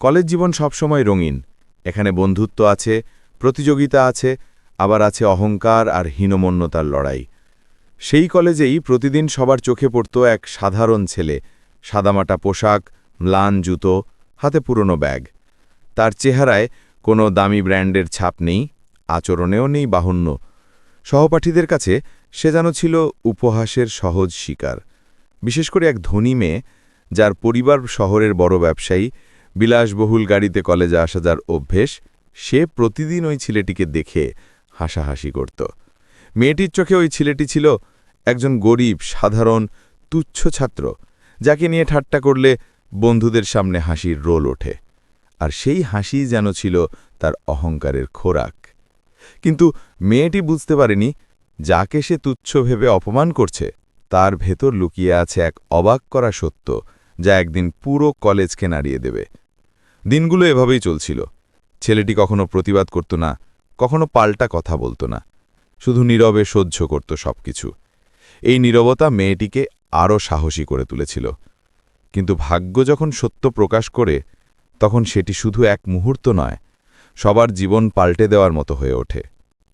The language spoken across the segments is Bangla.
কলেজ জীবন সবসময় রঙিন। এখানে বন্ধুত্ব আছে, প্রতিযোগিতা আছে, আবার আছে অহংকার আর হীনমন্যতার লড়াই। সেই কলেজেই প্রতিদিন সবার চোখে পড়ত এক সাধারণ ছেলে। সাদামাটা পোশাক, ম্লান জুতো, হাতে পুরনো ব্যাগ। তার চেহারায় কোনো দামি ব্র্যান্ডের ছাপ নেই, আচরণেও নেই বাহুন্য সহপাঠীদের কাছে সে যেন ছিল উপহাসের সহজ শিকার। বিশেষ করে এক ধনী মেয়ে, যার পরিবার শহরের বড় ব্যবসায়ী বিলাসবহুল গাড়িতে কলেজে আসা যার অভ্যেস, সে প্রতিদিন ওই ছেলেটিকে দেখে হাসাহাসি করত। মেয়েটির চোখে ওই ছেলেটি ছিল একজন গরিব, সাধারণ, তুচ্ছ ছাত্র, যাকে নিয়ে ঠাট্টা করলে বন্ধুদের সামনে হাসির রোল ওঠে, আর সেই হাসি যেন ছিল তার অহংকারের খোরাক। কিন্তু মেয়েটি বুঝতে পারেনি যাকে সে তুচ্ছ ভেবে অপমান করছে, তার ভেতর লুকিয়ে আছে এক অবাক করা সত্য যা একদিন পুরো কলেজকে নাড়িয়ে দেবে। দিনগুলো এভাবেই চলছিল। ছেলেটি কখনো প্রতিবাদ করত না, কখনো পাল্টা কথা বলতো না। শুধু নীরবে সহ্য করত সবকিছু। এই নীরবতা মেয়েটিকে আরও সাহসী করে তুলেছিল। কিন্তু ভাগ্য যখন সত্য প্রকাশ করে, তখন সেটি শুধু এক মুহূর্ত নয়, সবার জীবন পাল্টে দেওয়ার মতো হয়ে ওঠে।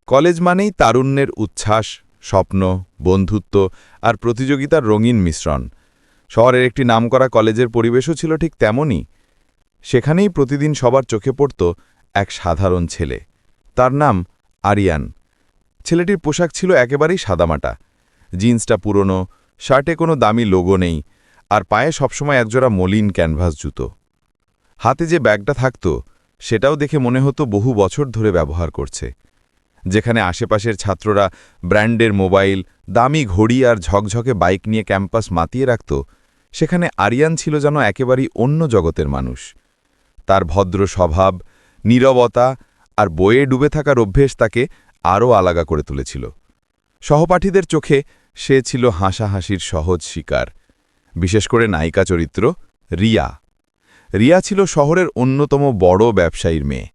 কলেজ মানেই তারুণ্যের উচ্ছ্বাস, স্বপ্ন, বন্ধুত্ব আর প্রতিযোগিতার রঙিন মিশ্রণ। শহরের একটি নামকরা কলেজের পরিবেশও ছিল ঠিক তেমনই। সেখানেই প্রতিদিন সবার চোখে পড়ত এক সাধারণ ছেলে। তার নাম আরিয়ান। ছেলেটির পোশাক ছিল একেবারেই সাদামাটা। জিন্সটা পুরনো, শার্টে কোনো দামি লোগো নেই, আর পায়ে সবসময় একজোড়া মলিন ক্যানভাস জুতো। হাতে যে ব্যাগটা থাকত, সেটাও দেখে মনে হতো বহু বছর ধরে ব্যবহার করছে। যেখানে আশেপাশের ছাত্ররা ব্র্যান্ডের মোবাইল, দামি ঘড়ি আর ঝকঝকে বাইক নিয়ে ক্যাম্পাস মাতিয়ে রাখত, সেখানে আরিয়ান ছিল যেন একেবারেই অন্য জগতের মানুষ। তার ভদ্র স্বভাব, নীরবতা আর বইয়ে ডুবে থাকার অভ্যেস তাকে আরও আলাগা করে তুলেছিল। সহপাঠীদের চোখে সে ছিল হাসাহাসির সহজ শিকার। বিশেষ করে নায়িকা চরিত্র রিয়া। রিয়া ছিল শহরের অন্যতম বড় ব্যবসায়ীর মেয়ে।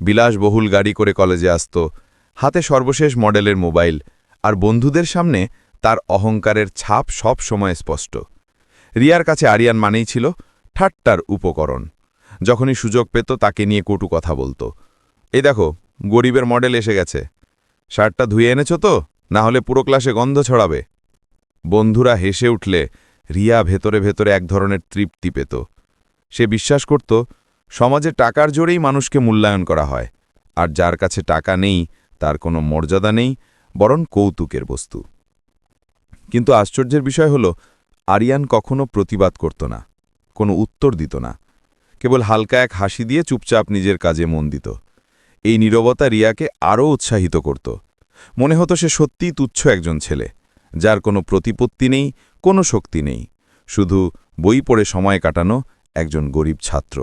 বিলাসবহুল গাড়ি করে কলেজে আসত, হাতে সর্বশেষ মডেলের মোবাইল আর বন্ধুদের সামনে তার অহংকারের ছাপ সব সময় স্পষ্ট। রিয়ার কাছে আরিয়ান মানেই ছিল ঠাট্টার উপকরণ। যখনই সুযোগ পেত তাকে নিয়ে কটু কথা বলতো। এই দেখো, গরিবের মডেল এসে গেছে। শার্টটা ধুয়ে এনেছ তো? না হলে পুরো ক্লাসে গন্ধ ছড়াবে। বন্ধুরা হেসে উঠলে, রিয়া ভেতরে ভেতরে এক ধরনের তৃপ্তি পেত। সে বিশ্বাস করত, সমাজে টাকার জোরেই মানুষকে মূল্যায়ন করা হয়, আর যার কাছে টাকা নেই, তার কোনো মর্যাদা নেই, বরং কৌতুকের বস্তু। কিন্তু আশ্চর্যের বিষয় হল, আরিয়ান কখনো প্রতিবাদ করত না, কোনো উত্তর দিত না। কেবল হালকা এক হাসি দিয়ে চুপচাপ নিজের কাজে মন দিত। এই নীরবতা রিয়াকে আরও উৎসাহিত করত। মনে হতো সে সত্যিই তুচ্ছ একজন ছেলে, যার কোনো প্রতিপত্তি নেই, কোনো শক্তি নেই, শুধু বই পড়ে সময় কাটানো একজন গরিব ছাত্র।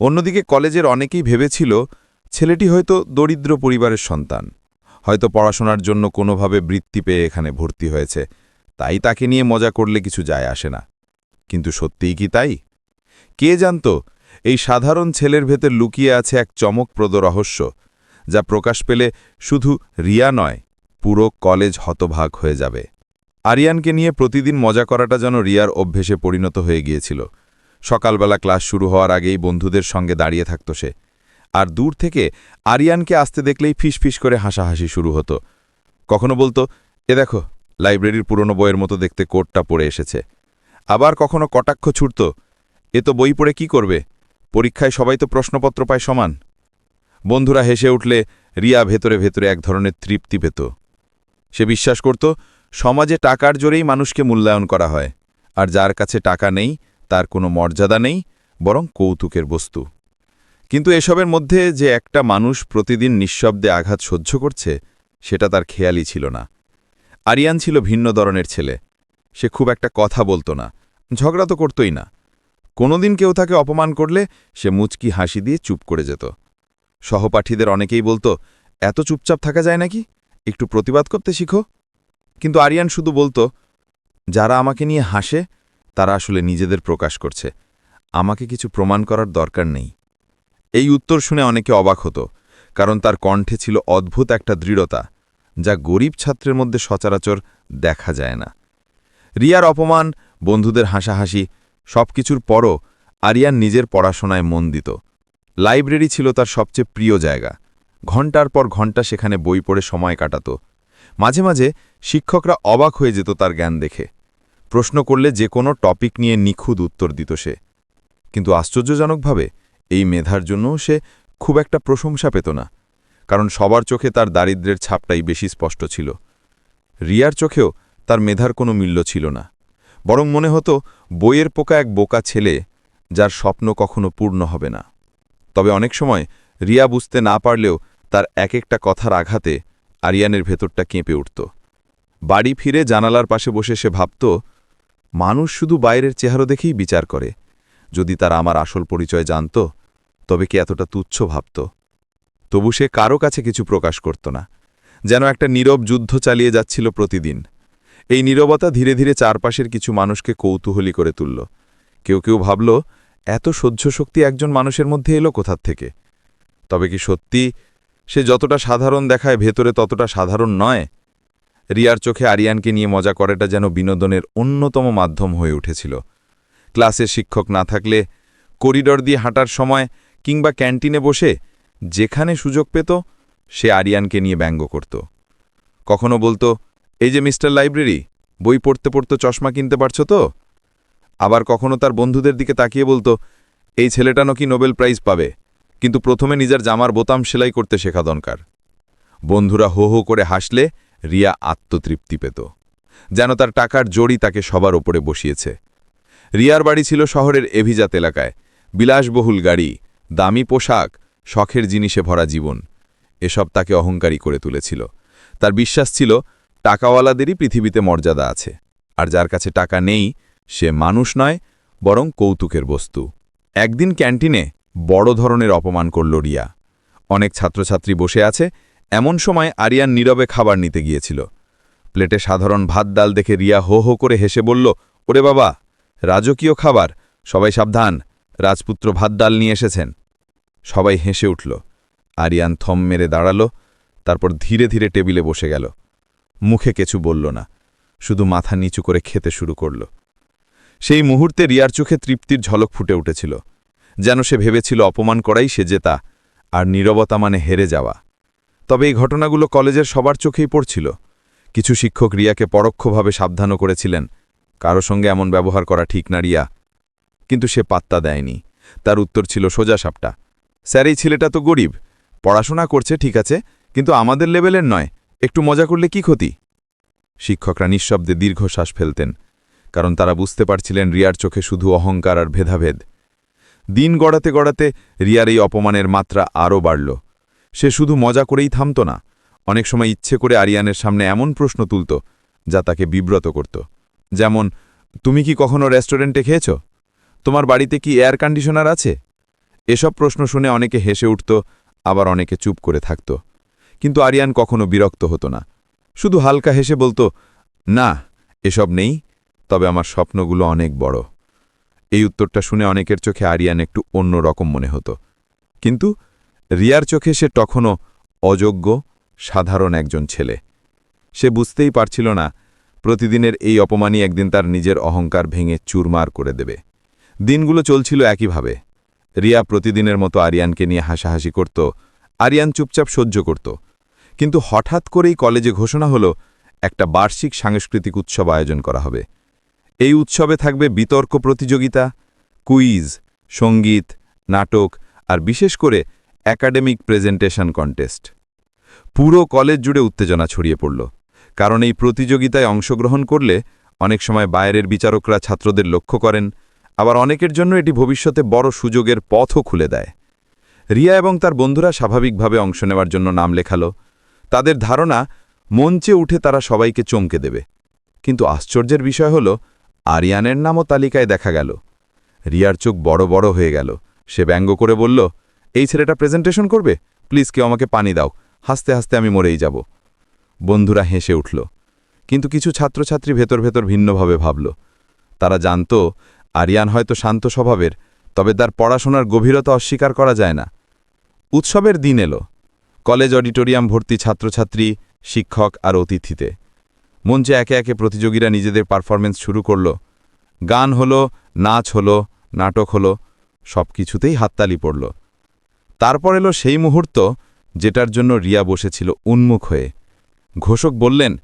অন্যদিকে কলেজের অনেকেই ভেবেছিল, ছেলেটি হয়তো দরিদ্র পরিবারের সন্তান, হয়তো পড়াশোনার জন্য কোনোভাবে বৃত্তি পেয়ে এখানে ভর্তি হয়েছে, তাই তাকে নিয়ে মজা করলে কিছু যায় আসে না। কিন্তু সত্যিই কি তাই? কে জানত? এই সাধারণ ছেলের ভেতর লুকিয়ে আছে এক চমকপ্রদ রহস্য, যা প্রকাশ পেলে শুধু রিয়া নয়, পুরো কলেজ হতভাগ হয়ে যাবে। আরিয়ানকে নিয়ে প্রতিদিন মজা করাটা যেন রিয়ার অভ্যেসে পরিণত হয়ে গিয়েছিল। সকালবেলা ক্লাস শুরু হওয়ার আগেই বন্ধুদের সঙ্গে দাঁড়িয়ে থাকত সে। আর দূর থেকে আরিয়ানকে আসতে দেখলেই ফিসফিস করে হাসাহাসি শুরু হতো। কখনো বলতো, এ দেখো, লাইব্রেরির পুরনো বইয়ের মতো দেখতে কোটটা পড়ে এসেছে। আবার কখনো কটাক্ষ ছুটত এ তো বই পড়ে কি করবে? পরীক্ষায় সবাই তো প্রশ্নপত্র পায় সমান। বন্ধুরা হেসে উঠলে, রিয়া ভেতরে ভেতরে এক ধরনের তৃপ্তি পেত। সে বিশ্বাস করত, সমাজে টাকার জোরেই মানুষকে মূল্যায়ন করা হয়। আর যার কাছে টাকা নেই, তার কোনো মর্যাদা নেই, বরং কৌতুকের বস্তু। কিন্তু এসবের মধ্যে যে একটা মানুষ প্রতিদিন নিঃশব্দে আঘাত সহ্য করছে, সেটা তার খেয়ালই ছিল না। আরিয়ান ছিল ভিন্ন ধরনের ছেলে। সে খুব একটা কথা বলতো না, ঝগড়া তো করতই না। কোনোদিন কেউ তাকে অপমান করলে সে মুচকি হাসি দিয়ে চুপ করে যেত। সহপাঠীদের অনেকেই বলতো, এত চুপচাপ থাকা যায় নাকি? একটু প্রতিবাদ করতে শিখো। কিন্তু আরিয়ান শুধু বলতো, যারা আমাকে নিয়ে হাসে, তারা আসলে নিজেদের প্রকাশ করছে। আমাকে কিছু প্রমাণ করার দরকার নেই। এই উত্তর শুনে অনেকে অবাক হতো, কারণ তার কণ্ঠে ছিল অদ্ভুত একটা দৃঢ়তা, যা গরিব ছাত্রের মধ্যে সচরাচর দেখা যায় না। রিয়ার অপমান, বন্ধুদের হাসাহাসি সবকিছুর পরও আরিয়ান নিজের পড়াশোনায় মন দিত লাইব্রেরি ছিল তার সবচেয়ে প্রিয় জায়গা। ঘণ্টার পর ঘণ্টা সেখানে বই পড়ে সময় কাটাত। মাঝে মাঝে শিক্ষকরা অবাক হয়ে যেত তার জ্ঞান দেখে। প্রশ্ন করলে যে কোনো টপিক নিয়ে নিখুঁত উত্তর দিত সে। কিন্তু আশ্চর্যজনকভাবে এই মেধার জন্য সে খুব একটা প্রশংসা পেত না। কারণ সবার চোখে তার দারিদ্র্যের ছাপটাই বেশি স্পষ্ট ছিল। রিয়ার চোখেও তার মেধার কোনো মূল্য ছিল না। বরং মনে হতো, বইয়ের পোকা এক বোকা ছেলে, যার স্বপ্ন কখনো পূর্ণ হবে না। তবে অনেক সময় রিয়া বুঝতে না পারলেও তার এক একটা কথার আঘাতে আরিয়ানের ভেতরটা কেঁপে উঠত। বাড়ি ফিরে জানালার পাশে বসে সে ভাবত, মানুষ শুধু বাইরের চেহারা দেখেই বিচার করে। যদি তার আমার আসল পরিচয় জানত, তবে কি এতটা তুচ্ছ ভাবত? তবু সে কারও কাছে কিছু প্রকাশ করত না। যেন একটা নীরব যুদ্ধ চালিয়ে যাচ্ছিল প্রতিদিন। এই নীরবতা ধীরে ধীরে চারপাশের কিছু মানুষকে কৌতূহলী করে তুলল। কেউ কেউ ভাবল, এত সহ্য শক্তি একজন মানুষের মধ্যে এলো কোথার থেকে? তবে কি সত্যি সে যতটা সাধারণ দেখায় ভেতরে ততটা সাধারণ নয়? রিয়ার চোখে আরিয়ানকে নিয়ে মজা করাটা যেন বিনোদনের অন্যতম মাধ্যম হয়ে উঠেছিল। ক্লাসের শিক্ষক না থাকলে করিডর দিয়ে হাঁটার সময় কিংবা ক্যান্টিনে বসে যেখানে সুযোগ পেত, সে আরিয়ানকে নিয়ে ব্যঙ্গ করত। কখনো বলতো এই যে মিস্টার লাইব্রেরি, বই পড়তে পড়তে চশমা কিনতে পারছ তো? আবার কখনো তার বন্ধুদের দিকে তাকিয়ে বলতো, এই ছেলেটা নাকি নোবেল প্রাইজ পাবে। কিন্তু প্রথমে নিজের জামার বোতাম সেলাই করতে শেখা দরকার। বন্ধুরা হো হো করে হাসলে রিয়া আত্মতৃপ্তি পেত। যেন তার টাকার জড়ি তাকে সবার ওপরে বসিয়েছে। রিয়ার বাড়ি ছিল শহরের এভিজাত এলাকায়। বিলাসবহুল গাড়ি, দামি পোশাক, শখের জিনিসে ভরা জীবন। এসব তাকে অহংকারী করে তুলেছিল। তার বিশ্বাস ছিল টাকাওয়ালাদেরই পৃথিবীতে মর্যাদা আছে। আর যার কাছে টাকা নেই, সে মানুষ নয়, বরং কৌতুকের বস্তু। একদিন ক্যান্টিনে বড় ধরনের অপমান করল রিয়া। অনেক ছাত্রছাত্রী বসে আছে, এমন সময় আরিয়ান নীরবে খাবার নিতে গিয়েছিল। প্লেটে সাধারণ ভাত ডাল দেখে রিয়া হো হো করে হেসে বলল, ওরে বাবা, রাজকীয় খাবার, সবাই সাবধান, রাজপুত্র ভাত ডাল নিয়ে এসেছেন। সবাই হেসে উঠল। আরিয়ান থম মেরে দাঁড়াল, তারপর ধীরে ধীরে টেবিলে বসে গেল। মুখে কিছু বলল না, শুধু মাথা নিচু করে খেতে শুরু করল। সেই মুহূর্তে রিয়ার চোখে তৃপ্তির ঝলক ফুটে উঠেছিল, যেন সে ভেবেছিল অপমান করাই সে জেতা আর নীরবতা মানে হেরে যাওয়া। তবে এই ঘটনাগুলো কলেজের সবার চোখেই পড়ছিল। কিছু শিক্ষক রিয়াকে পরোক্ষভাবে সাবধানও করেছিলেন, কারও সঙ্গে এমন ব্যবহার করা ঠিক না রিয়া। কিন্তু সে পাত্তা দেয়নি, তার উত্তর ছিল সোজা সাপটা। স্যার, এই ছেলেটা তো গরিব, পড়াশোনা করছে, ঠিক আছে, কিন্তু আমাদের লেভেলের নয় একটু মজা করলে কি ক্ষতি? শিক্ষকরা নিঃশব্দে দীর্ঘশ্বাস ফেলতেন, কারণ তারা বুঝতে পারছিলেন রিয়ার চোখে শুধু অহংকার আর ভেদাভেদ। দিন গড়াতে গড়াতে রিয়ার এই অপমানের মাত্রা আরও বাড়ল। সে শুধু মজা করেই থামত না, অনেক সময় ইচ্ছে করে আরিয়ানের সামনে এমন প্রশ্ন তুলত, যা তাকে বিব্রত করত, যেমন, তুমি কি কখনো রেস্টুরেন্টে খেয়েছ? তোমার বাড়িতে কি এয়ার কন্ডিশনার আছে? এসব প্রশ্ন শুনে অনেকে হেসে উঠত, আবার অনেকে চুপ করে থাকত। কিন্তু আরিয়ান কখনো বিরক্ত হতো না। শুধু হালকা হেসে বলতো, না, এসব নেই, তবে আমার স্বপ্নগুলো অনেক বড়। এই উত্তরটা শুনে অনেকের চোখে আরিয়ান একটু অন্য রকম মনে হতো। কিন্তু রিয়ার চোখে সে তখনও অযোগ্য, সাধারণ একজন ছেলে। সে বুঝতেই পারছিল না, প্রতিদিনের এই অপমানই একদিন তার নিজের অহংকার ভেঙে চুরমার করে দেবে। দিনগুলো চলছিল একইভাবে। রিয়া প্রতিদিনের মতো আরিয়ানকে নিয়ে হাসাহাসি করত, আরিয়ান চুপচাপ সহ্য করত। কিন্তু হঠাৎ করেই কলেজে ঘোষণা হলো, একটা বার্ষিক সাংস্কৃতিক উৎসব আয়োজন করা হবে। এই উৎসবে থাকবে বিতর্ক প্রতিযোগিতা, কুইজ, সংগীত, নাটক, আর বিশেষ করে একাডেমিক প্রেজেন্টেশন কন্টেস্ট। পুরো কলেজ জুড়ে উত্তেজনা ছড়িয়ে পড়ল, কারণ এই প্রতিযোগিতায় অংশগ্রহণ করলে অনেক সময় বাইরের বিচারকরা ছাত্রদের লক্ষ্য করেন, আবার অনেকের জন্য এটি ভবিষ্যতে বড় সুযোগের পথও খুলে দেয়। রিয়া এবং তার বন্ধুরা স্বাভাবিকভাবে অংশ নেওয়ার জন্য নাম লেখালো তাদের ধারণা, মঞ্চে উঠে তারা সবাইকে চমকে দেবে। কিন্তু আশ্চর্যের বিষয় হল, আরিয়ানের নামও তালিকায় দেখা গেল। রিয়ার চোখ বড় বড় হয়ে গেল। সে ব্যঙ্গ করে বলল, এই ছেলেটা প্রেজেন্টেশন করবে? প্লিজ কেউ আমাকে পানি দাও। হাসতে হাসতে আমি মরেই যাব। বন্ধুরা হেসে উঠল। কিন্তু কিছু ছাত্রছাত্রী ভেতর ভেতর ভিন্নভাবে ভাবল। তারা জানত, আরিয়ান হয়তো শান্ত স্বভাবের, তবে তার পড়াশোনার গভীরতা অস্বীকার করা যায় না। উৎসবের দিন এলো। কলেজ অডিটোরিয়াম ভর্তি ছাত্রছাত্রী, শিক্ষক আর অতিথিতে। মঞ্চে একে একে প্রতিযোগীরা নিজেদের পারফরমেন্স শুরু করল। গান হলো, নাচ হলো, নাটক হলো সব কিছুতেই হাততালি পড়ল। তারপর এলো সেই মুহূর্ত যেটার জন্য রিয়া বসেছিল উন্মুখ হয়ে। ঘোষক বললেন,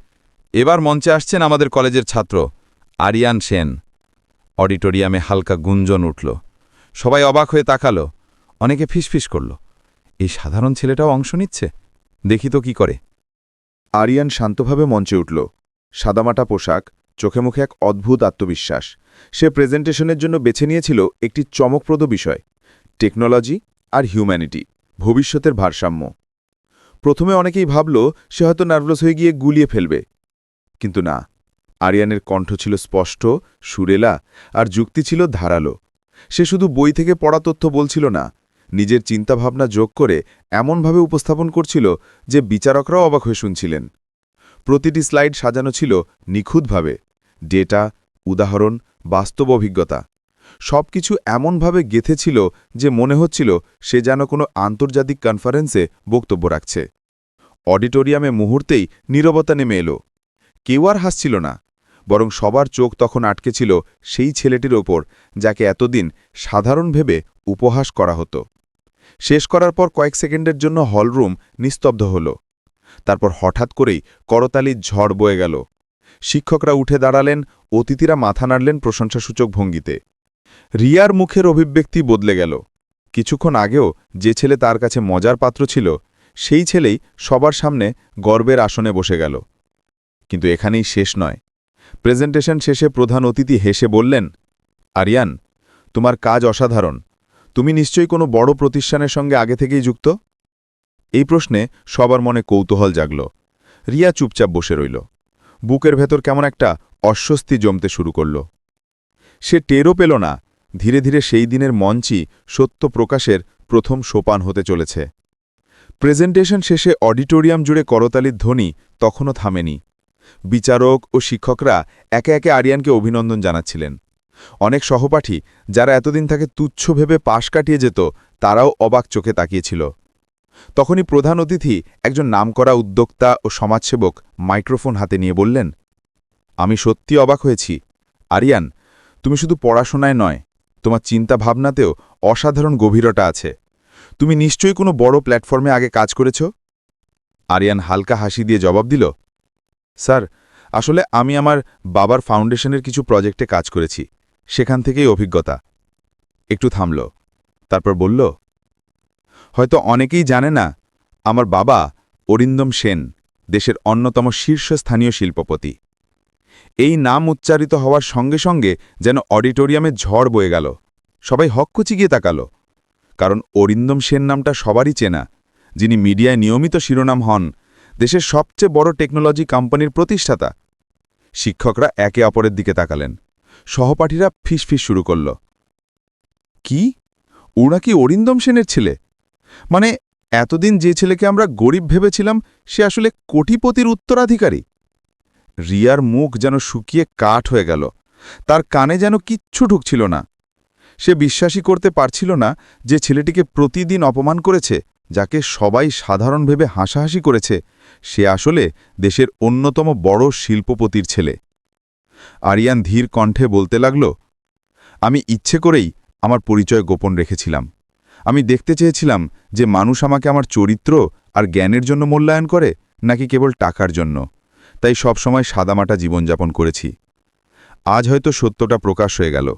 এবার মঞ্চে আসছেন আমাদের কলেজের ছাত্র আরিয়ান সেন। অডিটোরিয়ামে হালকা গুঞ্জন উঠল। সবাই অবাক হয়ে তাকালো। অনেকে ফিসফিস করল। এই সাধারণ ছেলেটাও অংশ নিচ্ছে? দেখি তো কি করে। আরিয়ান শান্তভাবে মঞ্চে উঠল। সাদামাটা পোশাক, চোখে মুখে এক অদ্ভুত আত্মবিশ্বাস। সে প্রেজেন্টেশনের জন্য বেছে নিয়েছিল একটি চমকপ্রদ বিষয়, টেকনোলজি আর হিউম্যানিটি, ভবিষ্যতের ভারসাম্য। প্রথমে অনেকেই ভাবল, সে হয়তো নার্ভাস হয়ে গিয়ে গুলিয়ে ফেলবে। কিন্তু না, আরিয়ানের কণ্ঠ ছিল স্পষ্ট, সুরেলা, আর যুক্তি ছিল ধারালো। সে শুধু বই থেকে পড়া তথ্য বলছিল না নিজের চিন্তাভাবনা যোগ করে এমনভাবে উপস্থাপন করছিল যে বিচারকরাও অবাক হয়ে শুনছিলেন। প্রতিটি স্লাইড সাজানো ছিল নিখুঁতভাবে। ডেটা, উদাহরণ, বাস্তব অভিজ্ঞতা। সবকিছু এমনভাবে গেথেছিল যে মনে হচ্ছিল সে যেন কোনো আন্তর্জাতিক কনফারেন্সে বক্তব্য রাখছে। অডিটোরিয়ামে মুহূর্তেই নীরবতা নেমে এলো। কেউ আর হাসছিল না, বরং সবার চোখ তখন আটকে ছিল সেই ছেলেটির ওপর, যাকে এতদিন সাধারণ ভেবে উপহাস করা হতো। শেষ করার পর কয়েক সেকেন্ডের জন্য হলরুম নিস্তব্ধ হল। তারপর হঠাৎ করেই করতালির ঝড় বয়ে গেল। শিক্ষকরা উঠে দাঁড়ালেন, অতিথিরা মাথা নাড়লেন প্রশংসাসূচক ভঙ্গিতে। রিয়ার মুখের অভিব্যক্তি বদলে গেল। কিছুক্ষণ আগেও যে ছেলে তার কাছে মজার পাত্র ছিল, সেই ছেলেই সবার সামনে গর্বের আসনে বসে গেল। কিন্তু এখানেই শেষ নয়। প্রেজেন্টেশন শেষে প্রধান অতিথি হেসে বললেন, আরিয়ান, তোমার কাজ অসাধারণ। তুমি নিশ্চয়ই কোনো বড় প্রতিষ্ঠানের সঙ্গে আগে থেকেই যুক্ত? এই প্রশ্নে সবার মনে কৌতূহল জাগল। রিয়া চুপচাপ বসে রইল। বুকের ভেতর কেমন একটা অস্বস্তি জমতে শুরু করল। সে টেরও পেল না, ধীরে ধীরে সেই দিনের মঞ্চই সত্য প্রকাশের প্রথম সোপান হতে চলেছে। প্রেজেন্টেশন শেষে অডিটোরিয়াম জুড়ে করতালির ধ্বনি তখনও থামেনি। বিচারক ও শিক্ষকরা একে একে আরিয়ানকে অভিনন্দন জানাচ্ছিলেন। অনেক সহপাঠী যারা এতদিন তাকে তুচ্ছ ভেবে পাশ কাটিয়ে যেত, তারাও অবাক চোখে তাকিয়েছিল। তখনই প্রধান অতিথি একজন নামকরা উদ্যোক্তা ও সমাজসেবক মাইক্রোফোন হাতে নিয়ে বললেন, আমি সত্যি অবাক হয়েছি। আরিয়ান, তুমি শুধু পড়াশোনায় নয়, তোমার চিন্তা ভাবনাতেও অসাধারণ গভীরতা আছে। তুমি নিশ্চয়ই কোনো বড় প্ল্যাটফর্মে আগে কাজ করেছ? আরিয়ান হালকা হাসি দিয়ে জবাব দিল, স্যার, আসলে আমি আমার বাবার ফাউন্ডেশনের কিছু প্রজেক্টে কাজ করেছি। সেখান থেকেই অভিজ্ঞতা। একটু থামল, তারপর বলল, হয়তো অনেকেই জানে না, আমার বাবা অরিন্দম সেন, দেশের অন্যতম শীর্ষস্থানীয় শিল্পপতি। এই নাম উচ্চারিত হওয়ার সঙ্গে সঙ্গে যেন অডিটোরিয়ামে ঝড় বয়ে গেল। সবাই হককুচি গিয়ে তাকাল, কারণ অরিন্দম সেন নামটা সবারই চেনা, যিনি মিডিয়ায় নিয়মিত শিরোনাম হন, দেশের সবচেয়ে বড় টেকনোলজি কোম্পানির প্রতিষ্ঠাতা। শিক্ষকরা একে অপরের দিকে তাকালেন। সহপাঠীরা ফিসফিস শুরু করল। কি? ওরা কি অরিন্দম সেনের ছেলে? মানে এতদিন যে ছেলেকে আমরা গরিব ভেবেছিলাম, সে আসলে কোটিপতির উত্তরাধিকারী? রিয়ার মুখ যেন শুকিয়ে কাঠ হয়ে গেল, তার কানে যেন কিচ্ছু ঢুকছিল না। সে বিশ্বাসই করতে পারছিল না যে ছেলেটিকে প্রতিদিন অপমান করেছে, যাকে সবাই সাধারণ ভেবে হাসাহাসি করেছে। সে আসলে দেশের অন্যতম বড় শিল্পপতির ছেলে। আরিয়ান ধীর কণ্ঠে বলতে লাগল, আমি ইচ্ছে করেই আমার পরিচয় গোপন রেখেছিলাম। আমি দেখতে চেয়েছিলাম যে মানুষ আমাকে আমার চরিত্র আর জ্ঞানের জন্য মূল্যায়ন করে, নাকি কেবল টাকার জন্য। তাই সবসময় সাদামাটা জীবনযাপন করেছি। আজ হয়তো সত্যটা প্রকাশ হয়ে গেল।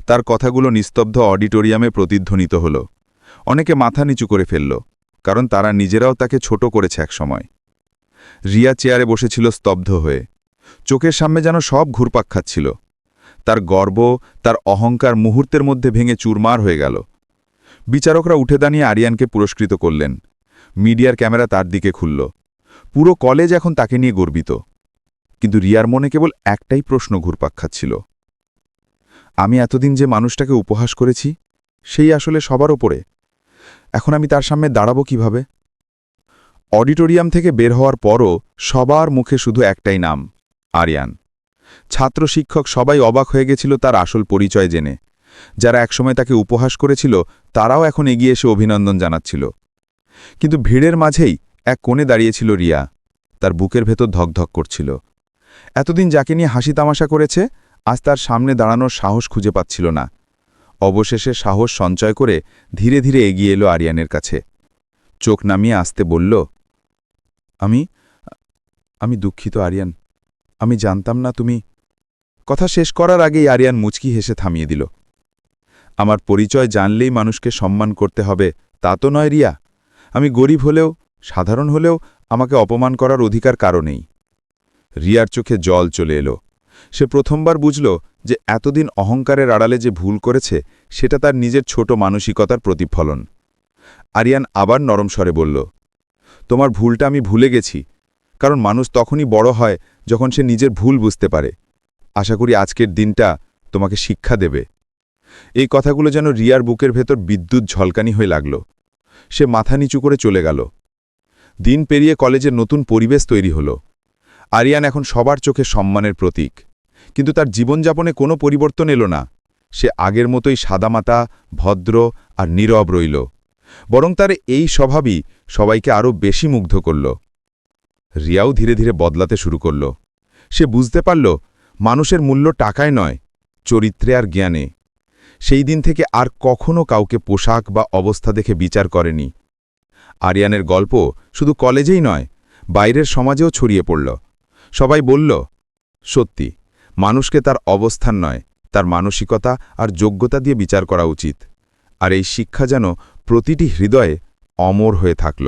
তার কথাগুলো নিস্তব্ধ অডিটোরিয়ামে প্রতিধ্বনিত হল। অনেকে মাথা নিচু করে ফেলল, কারণ তারা নিজেরাও তাকে ছোট করেছে একসময়। রিয়া চেয়ারে বসেছিল স্তব্ধ হয়ে। চোখের সামনে যেন সব ঘুরপাক খাচ্ছিল। তার গর্ব, তার অহংকার মুহূর্তের মধ্যে ভেঙে চুরমার হয়ে গেল। বিচারকরা উঠে দাঁড়িয়ে আরিয়ানকে পুরস্কৃত করলেন। মিডিয়ার ক্যামেরা তার দিকে খুলল। পুরো কলেজ এখন তাকে নিয়ে গর্বিত। কিন্তু রিয়ার মনে কেবল একটাই প্রশ্ন ঘুরপাক খাচ্ছিল। আমি এতদিন যে মানুষটাকে উপহাস করেছি, সেই আসলে সবার ওপরে। এখন আমি তার সামনে দাঁড়াবো কীভাবে? অডিটোরিয়াম থেকে বের হওয়ার পরও সবার মুখে শুধু একটাই নাম। আরিয়ান। ছাত্র শিক্ষক সবাই অবাক হয়ে গেছিল তার আসল পরিচয় জেনে। যারা একসময় তাকে উপহাস করেছিল, তারাও এখন এগিয়ে এসে অভিনন্দন জানাচ্ছিল। কিন্তু ভিড়ের মাঝেই এক কোণে দাঁড়িয়েছিল রিয়া। তার বুকের ভেতর ধকধক করছিল। এতদিন যাকে নিয়ে হাসি তামাশা করেছে, আজ তার সামনে দাঁড়ানোর সাহস খুঁজে পাচ্ছিল না। অবশেষে সাহস সঞ্চয় করে ধীরে ধীরে এগিয়ে এলো আরিয়ানের কাছে। চোখ নামিয়ে আসতে বলল, আমি আমি দুঃখিত আরিয়ান। আমি জানতাম না তুমি। কথা শেষ করার আগেই আরিয়ান মুচকি হেসে থামিয়ে দিল। আমার পরিচয় জানলেই মানুষকে সম্মান করতে হবে, তা তো নয় রিয়া। আমি গরিব হলেও, সাধারণ হলেও আমাকে অপমান করার অধিকার কারণেই রিয়ার চোখে জল চলে এলো। সে প্রথমবার বুঝল যে এতদিন অহংকারের আড়ালে যে ভুল করেছে, সেটা তার নিজের ছোট মানসিকতার প্রতিফলন। আরিয়ান আবার নরম স্বরে বলল, তোমার ভুলটা আমি ভুলে গেছি কারণ মানুষ তখনই বড় হয় যখন সে নিজের ভুল বুঝতে পারে। আশা করি আজকের দিনটা তোমাকে শিক্ষা দেবে। এই কথাগুলো যেন রিয়ার বুকের ভেতর বিদ্যুৎ ঝলকানি হয়ে লাগল। সে মাথা নিচু করে চলে গেল। দিন পেরিয়ে কলেজের নতুন পরিবেশ তৈরি হল। আরিয়ান এখন সবার চোখে সম্মানের প্রতীক। কিন্তু তার জীবনযাপনে কোনো পরিবর্তন এলো না। সে আগের মতোই সাদামাতা, ভদ্র আর নীরব রইল। বরং তার এই স্বভাবই সবাইকে আরও বেশি মুগ্ধ করল। রিয়াও ধীরে ধীরে বদলাতে শুরু করল। সে বুঝতে পারল, মানুষের মূল্য টাকায় নয়, চরিত্রে আর জ্ঞানে। সেই দিন থেকে আর কখনও কাউকে পোশাক বা অবস্থা দেখে বিচার করেনি। আরিয়ানের গল্প শুধু কলেজেই নয়, বাইরের সমাজেও ছড়িয়ে পড়ল। সবাই বলল, সত্যি, মানুষকে তার অবস্থান নয়, তার মানসিকতা আর যোগ্যতা দিয়ে বিচার করা উচিত। আর এই শিক্ষা যেন প্রতিটি হৃদয়ে অমর হয়ে থাকল।